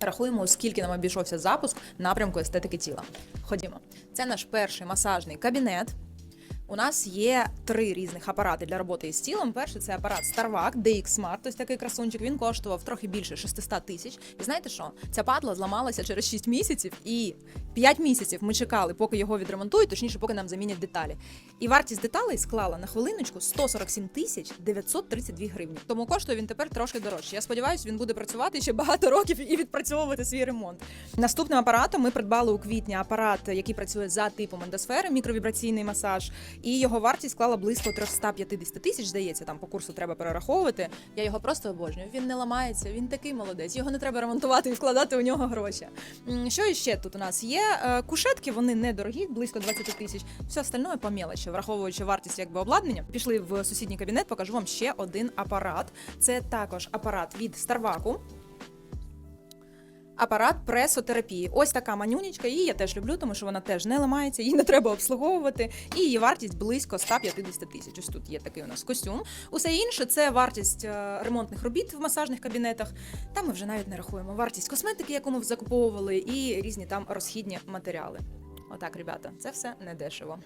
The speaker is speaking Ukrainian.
Рахуємо, скільки нам обійшовся запуск напрямку естетики тіла. Ходімо. Це наш перший масажний кабінет. У нас є три різних апарати для роботи із тілом. Перший це апарат Starvac DX Smart, ось такий красунчик. Він коштував трохи більше 600 тисяч. І знаєте що? Ця падла зламалася через 6 місяців, і 5 місяців ми чекали, поки його відремонтують, точніше, поки нам замінять деталі. І вартість деталей склала на хвилиночку 147 тисяч 932 гривні. Тому коштує він тепер трошки дорожче. Я сподіваюся, він буде працювати ще багато років і відпрацьовувати свій ремонт. Наступним апаратом ми придбали у квітні апарат, який працює за типом ендосфери, мікровібраційний масаж. І його вартість склала близько 350 тисяч, здається, там по курсу треба перераховувати. Я його просто обожнюю. Він не ламається, він такий молодець. Його не треба ремонтувати і вкладати у нього гроші. Що іще тут у нас є? Е, Кушетки, вони недорогі, близько 20 тисяч. Все остальное по мелочі, враховуючи вартість якби обладнання. Пішли в сусідній кабінет, покажу вам ще один апарат. Це також апарат від Старваку. Апарат пресотерапії. Ось така манюнічка. Її я теж люблю, тому що вона теж не ламається, її не треба обслуговувати. І її вартість близько 150 тисяч. Ось тут є такий у нас костюм. Усе інше це вартість е, ремонтних робіт в масажних кабінетах. Там ми вже навіть не рахуємо. Вартість косметики, яку ми закуповували, і різні там розхідні матеріали. Отак, ребята, це все недешево.